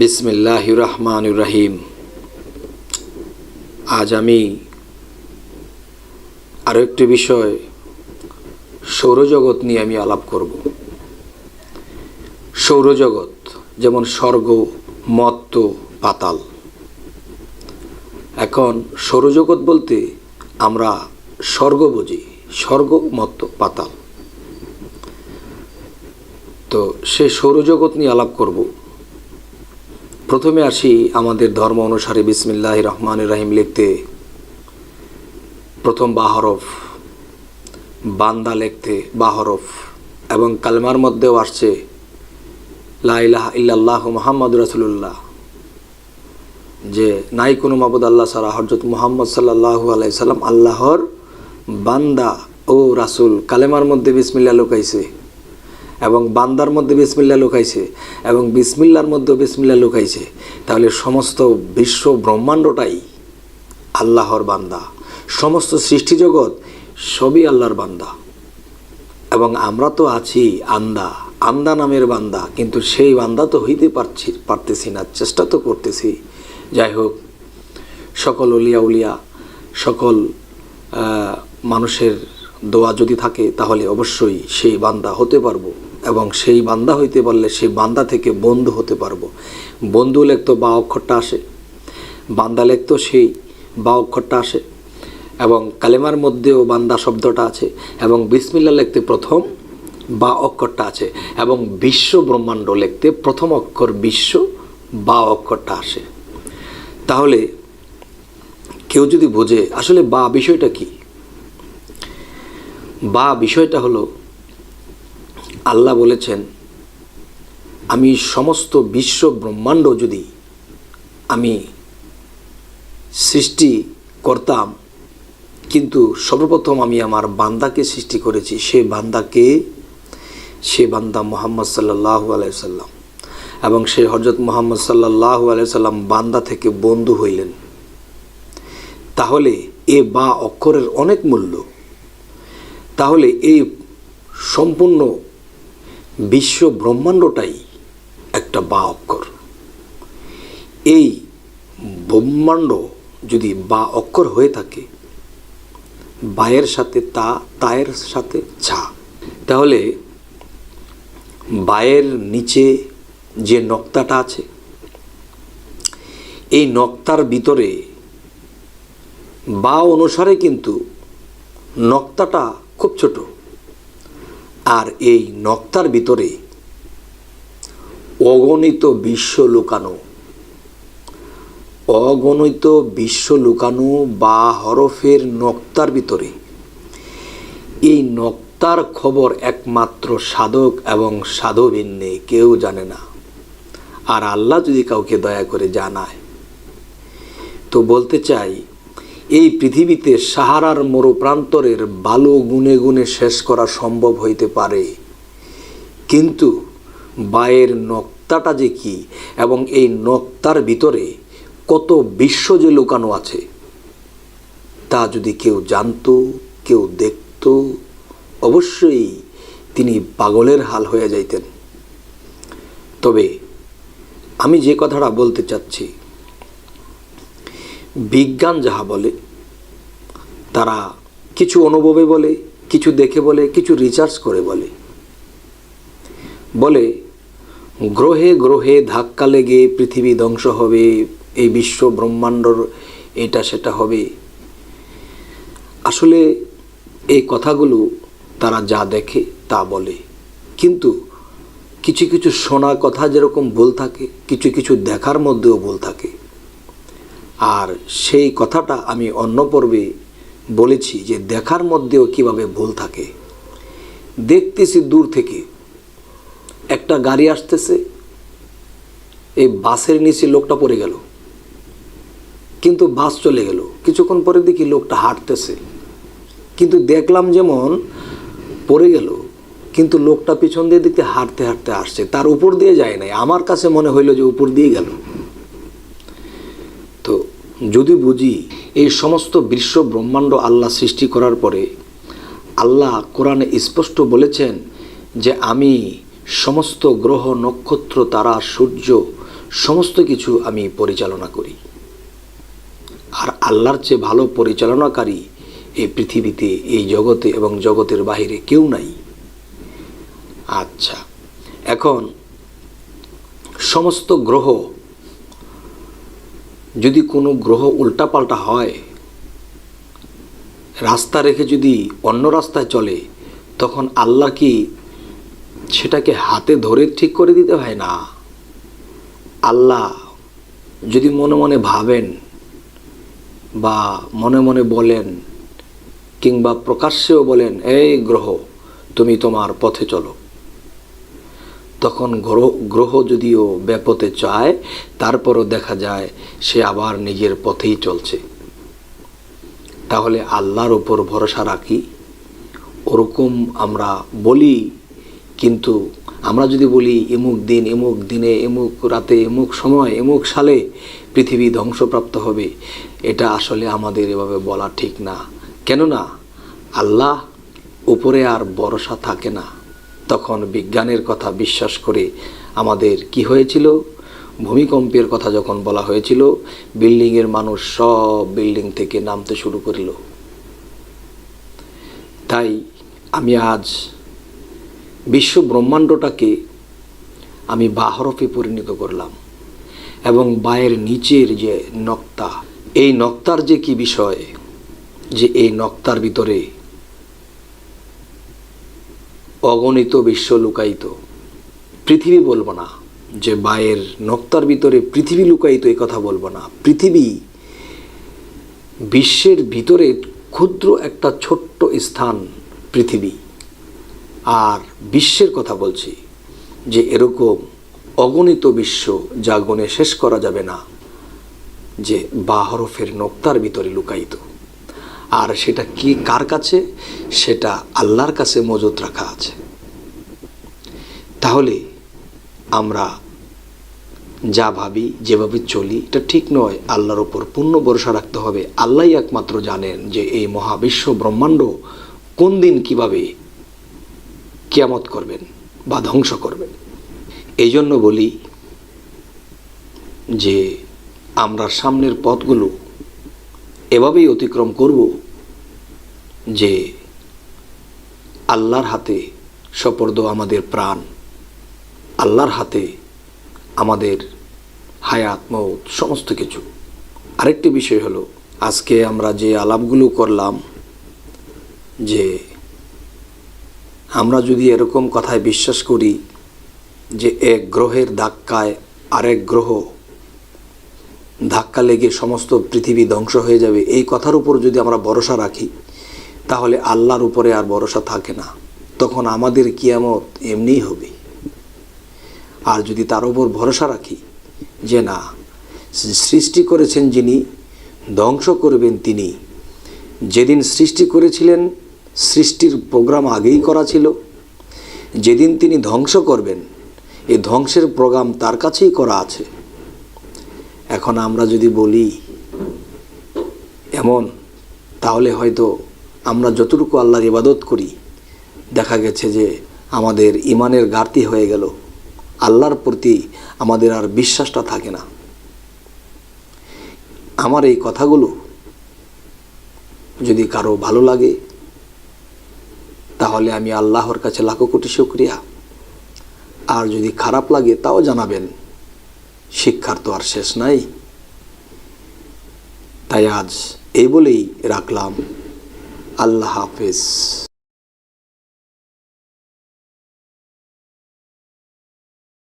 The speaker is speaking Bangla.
বিসমিল্লাহ রহমান রাহিম। আজ আমি আরও একটি বিষয় সৌরজগৎ নিয়ে আমি আলাপ করব। সৌরজগৎ যেমন স্বর্গ, মত্ত, পাতাল। এখন সৌরজগৎ বলতে আমরা স্বর্গ বুঝি, স্বর্গ, মত্ত, পাতাল। তো সে সৌরজগৎ নিয়ে আলাপ করব। প্রথমে আসি আমাদের ধর্ম অনুসারে বিসমিল্লাহ রহমান রাহিম লিখতে। প্রথম বাহরফ বান্দা লিখতে বাহরফ এবং কালমার মধ্যেও আসছে লাইলাহ ইল্লাল্লাহ মোহাম্মদ রসুল্লাহ যে নাই কোনো মাবুদ আল্লাহ সারা হজরত মোহাম্মদ সাল্লাহ আলাইসাল্লাম আল্লাহর বান্দা ও রাসুল। কালেমার মধ্যে বিসমিল্লা লুকাইছে। এবং বান্দার মধ্যে বিসমিল্লা লুকাইছে এবং বিসমিল্লার মধ্যে বিসমিল্লা লুকাইছে। তাহলে সমস্ত বিশ্ব ব্রহ্মাণ্ডটাই আল্লাহর বান্দা। সমস্ত সৃষ্টি জগৎ সবই আল্লাহর বান্দা। এবং আমরা তো আছি আন্দা। আন্দা নামের বান্দা। কিন্তু সেই বান্দা তো হইতে পারছি পারতেছি না, চেষ্টা তো করতেছি। যাই হোক, সকল উলিয়া উলিয়া, সকল মানুষের দোয়া যদি থাকে, তাহলে অবশ্যই সেই বান্দা হতে পারব। এবং সেই বান্দা হইতে পারলে সেই বান্দা থেকে বন্ধু হতে পারব। বন্ধু লেখতো বা অক্ষরটা আসে, বান্দা লেখতো সেই বা অক্ষরটা আসে এবং কালেমার মধ্যেও বান্দা শব্দটা আছে এবং বিসমিল্লা লিখতে প্রথম বা অক্ষরটা আছে এবং বিশ্ব ব্রহ্মাণ্ড লিখতে প্রথম অক্ষর বিশ্ব বা অক্ষরটা আসে। তাহলে কেউ যদি বোঝে, আসলে বা বিষয়টা কি? বা বিষয়টা হলো আল্লাহ বলেছেন, আমি সমস্ত বিশ্ব ব্রহ্মাণ্ড যদি আমি সৃষ্টি করতাম, কিন্তু সর্বপ্রথম আমি আমার বান্দাকে সৃষ্টি করেছি, সে বান্দাকে সে বান্দা মোহাম্মদ সাল্লাহ আলাইসাল্লাম এবং সে হজরত মোহাম্মদ সাল্লাহ আলাইসাল্লাম বান্দা থেকে বন্ধু হইলেন। তাহলে এ বা অক্ষরের অনেক মূল্য। তাহলে এই সম্পূর্ণ বিশ্ব ব্রহ্মাণ্ডটাই একটা বা অক্ষর। এই ব্রহ্মাণ্ড যদি বা অক্ষর হয়ে থাকে, বায়ের সাথে তা, তায়ের সাথে ছা তাহলে বায়ের নিচে যে নক্তাটা আছে, এই নক্তার ভিতরে বা অনুসারে কিন্তু নক্তাটা খুব ছোট। আর এই নক্তার ভিতরে অগণিত বিশ্ব লুকানো। অগণিত বিশ্ব লুকানো বা হরফের নক্তার ভিতরে। এই নক্তার খবর একমাত্র সাধক এবং সাধবিন্নে কেউ জানে না। আর আল্লাহ যদি কাউকে দয়া করে জানায়, তো বলতে চাই এই পৃথিবীতে সাহারার মরুপ্রান্তরের বালু গুনে গুনে শেষ করা সম্ভব হইতে পারে। কিন্তু বায়ের নক্তাটা যে কি এবং এই নক্তার ভিতরে কত বিশ্ব যে লুকানো আছে, তা যদি কেউ জানত, কেউ দেখত, অবশ্যই তিনি পাগলের হাল হয়ে যাইতেন। তবে আমি যে কথাটা বলতে চাচ্ছি বিজ্ঞান যাহা বলে, তারা কিছু অনুভবে বলে, কিছু দেখে বলে, কিছু রিসার্চ করে বলে। বলে, গ্রহে গ্রহে ধাক্কা লেগে পৃথিবী ধ্বংস হবে, এই বিশ্ব ব্রহ্মাণ্ডর এটা সেটা হবে। আসলে এই কথাগুলো তারা যা দেখে তা বলে। কিন্তু কিছু কিছু শোনা কথা যেরকম ভুল থাকে, কিছু কিছু দেখার মধ্যেও ভুল থাকে। আর সেই কথাটা আমি অন্য পর্বে বলেছি যে দেখার মধ্যেও কীভাবে ভুল থাকে। দেখতেছি দূর থেকে একটা গাড়ি আসতেছে, এই বাসের নিচে লোকটা পড়ে গেল। কিন্তু বাস চলে গেল। কিছুক্ষণ পরে দেখি লোকটা হাঁটতেছে। কিন্তু দেখলাম যেমন পড়ে গেল, কিন্তু লোকটা পিছন দিয়ে দিকে হাঁটতে হাঁটতে আসছে। তার উপর দিয়ে যায় নাই। আমার কাছে মনে হইল যে উপর দিয়ে গেল। যদি বুঝি এই সমস্ত বিশ্ব ব্রহ্মাণ্ড আল্লাহ সৃষ্টি করার পরে আল্লাহ কোরআনে স্পষ্ট বলেছেন যে আমি সমস্ত গ্রহ, নক্ষত্র, তারা, সূর্য সমস্ত কিছু আমি পরিচালনা করি। আর আল্লাহর চেয়ে ভালো পরিচালনাকারী এই পৃথিবীতে, এই জগতে এবং জগতের বাহিরে কেউ নাই। আচ্ছা এখন সমস্ত গ্রহ যদি কোনো গ্রহ উল্টাপাল্টা হয়, রাস্তা রেখে যদি অন্য রাস্তায় চলে, তখন আল্লাহ কি সেটাকে হাতে ধরে ঠিক করে দিতে হয় না? আল্লাহ যদি মনে মনে ভাবেন বা মনে মনে বলেন কিংবা প্রকাশ্যেও বলেন, এই গ্রহ, তুমি তোমার পথে চলো। তখন গ্রহ গ্রহ যদিও ব্যাপতে চায়, তারপরও দেখা যায় সে আবার নিজের পথেই চলছে। তাহলে আল্লাহর ওপর ভরসা রাখি? ওরকম আমরা বলি, কিন্তু আমরা যদি বলি, এমুক দিন, এমুক দিনে, এমুক রাতে, এমুক সময়, এমুক সালে পৃথিবী ধ্বংসপ্রাপ্ত হবে, এটা আসলে আমাদের এভাবে বলা ঠিক না। কেননা, আল্লাহ উপরে আর ভরসা থাকে না। তখন বিজ্ঞানের কথা বিশ্বাস করে আমাদের কি হয়েছিল? ভূমিকম্পের কথা যখন বলা হয়েছিল, বিল্ডিংয়ের মানুষ সব বিল্ডিং থেকে নামতে শুরু করিল। তাই আমি আজ বিশ্ব ব্রহ্মাণ্ডটাকে আমি বাহরফে পরিণত করলাম এবং বায়ের নিচের যে নক্তা, এই নক্তার যে কি বিষয়? যে এই নক্তার ভিতরে অগণিত বিশ্ব লুকায়িত। পৃথিবী বলব না যে বায়ের নক্তার ভিতরে পৃথিবী লুকায়িত এই কথা বলব না। পৃথিবী বিশ্বের ভিতরে ক্ষুদ্র একটা ছোট্ট স্থান পৃথিবী। আর বিশ্বের কথা বলছি যে এরকম অগণিত বিশ্ব যা গণে শেষ করা যাবে না, যে বা হরফের নক্তার ভিতরে লুকায়িত। আর সেটা কি কার কাছে? সেটা আল্লাহর কাছে মজুত রাখা আছে। তাহলে আমরা যা ভাবি যেভাবে চলি, এটা ঠিক নয়। আল্লাহর ওপর পূর্ণ ভরসা রাখতে হবে। আল্লাহই একমাত্র জানেন যে এই মহাবিশ্ব ব্রহ্মাণ্ড কোন দিন কীভাবে কিয়ামত করবেন বা ধ্বংস করবেন। এই জন্য বলি যে আমরা সামনের পথগুলো এভাবেই অতিক্রম করব যে আল্লাহর হাতে সপর্দ আমাদের প্রাণ, আল্লাহর হাতে আমাদের হায়াত, মৌত, সমস্ত কিছু। আরেকটি বিষয় হলো, আজকে আমরা যে আলাপগুলো করলাম, যে আমরা যদি এরকম কথায় বিশ্বাস করি যে এক গ্রহের ধাক্কায় আরেক গ্রহ ধাক্কা লেগে সমস্ত পৃথিবী ধ্বংস হয়ে যাবে, এই কথার উপর যদি আমরা ভরসা রাখি, তাহলে আল্লাহর উপরে আর ভরসা থাকে না। তখন আমাদের কিয়ামত এমনিই হবে। আর যদি তার উপর ভরসা রাখি যে না, সৃষ্টি করেছেন যিনি, ধ্বংস করবেন তিনি। যেদিন সৃষ্টি করেছিলেন, সৃষ্টির প্রোগ্রাম আগেই করা ছিল। যেদিন তিনি ধ্বংস করবেন এই ধ্বংসের প্রোগ্রাম তার কাছেই করা আছে। এখন আমরা যদি বলি এমন, তাহলে হয়তো আমরা যতটুকু আল্লাহর ইবাদত করি, দেখা গেছে যে আমাদের ইমানের ঘাটতি হয়ে গেল। আল্লাহর প্রতি আমাদের আর বিশ্বাসটা থাকে না। আমার এই কথাগুলো যদি কারও ভালো লাগে, তাহলে আমি আল্লাহর কাছে লাখো কোটি শুক্রিয়া। আর যদি খারাপ লাগে, তাও জানাবেন। শিক্ষার তো আর শেষ নাই। তাই আজ এই বলেই রাখলাম। আল্লাহ হাফেজ।